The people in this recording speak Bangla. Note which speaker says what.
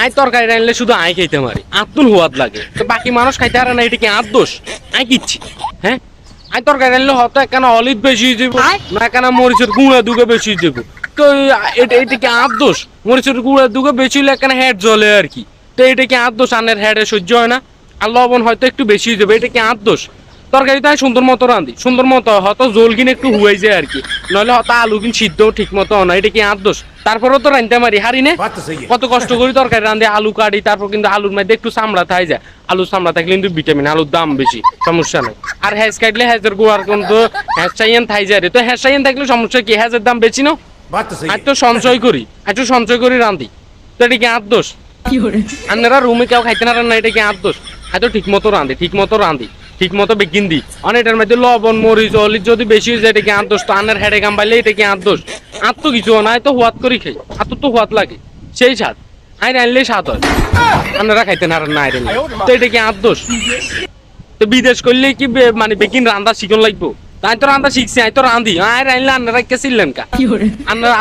Speaker 1: আয় তরকারি রানলে শুধু আয় খাইতে পারি। আত্মন হুয়াদ লাগে। তো বাকি মানুষ খাইতে পারে না এটা কি আত দোষ? আয় কিচ্ছি। হ্যাঁ? আয় তরকারি রানলে হয়তো একখানা অলিভ বেশি যাব না একখানা মরিচের গুঁড়া দুগে বেশি যাব তো এটা এটা কি আত দোষ? মরিচের গুঁড়া দুগে বেশি হলে একখানা হেড জ্বলে আর কি। তো এটা কি আত দোষ? আনের হেডে সহ্য হয় না। আর লবণ হয়তো একটু বেশি হয়ে যাবে এটা কি আত দোষ? তরকারিটা সুন্দর মতো রাঁধি। সুন্দর মতো হয়তো জোল কিনে একটু হুয়াই যায় আর কি নাহলে হয়তো আলু কিন সিদ্ধ ঠিক মতো না। এটা কি আর দোষ তারপরেও তো রাঁধতে মারি হারি নে। কত কষ্ট করি তরকারি রাঁধে আলু কাটি তারপর কিন্তু আলুর মধ্যে একটু চামড়া থাই যায়। আলু চামড়া থাকলে কিন্তু ভিটামিন আলুর দাম বেশি। সমস্যা নাই। আর হ্যাঁ কাটলে হ্যাঁ গোয়ার কিন্তু হ্যাঁ চাইয়েন থাই যায় রে। তো হ্যাঁ চাইয়েন থাকলে সমস্যা কি? হ্যাঁ দাম বেশি না?
Speaker 2: আর
Speaker 1: তো সঞ্চয় করি। আর তো সঞ্চয় করি রাঁধি। তো এটা কি আর দোষ আপনারা রুমে কেউ খাইতে না রান্না এটা কি আর দোষ হয়তো ঠিক মতো রাঁধি ঠিক মতো রাঁধি। ঠিক মতো বেকিন দি। অনেকটার মধ্যে লবণ মরিচ অলিচ যদি বেশি হয়ে যায় এটা কি আট দোষ তো আনের হেডে কাম পাইলে এটা কি আট দোষ আর তো কিছু না তো হুয়াত করি খাই। আর তো হুয়াত লাগে। সেই স্বাদ। আই রানলে স্বাদ হয়। আপনারা খাইতেন আর না আইরেন। তো এটা কি আট দোষ তো বিদেশ করলে কি মানে বেকিন রান্দা শিখন লাগবো? তাই তো রান্দা শিখছি আই তো রান্ধি আয় রাইনলে আন্নারা কে ছিলেন কা? আন্নারা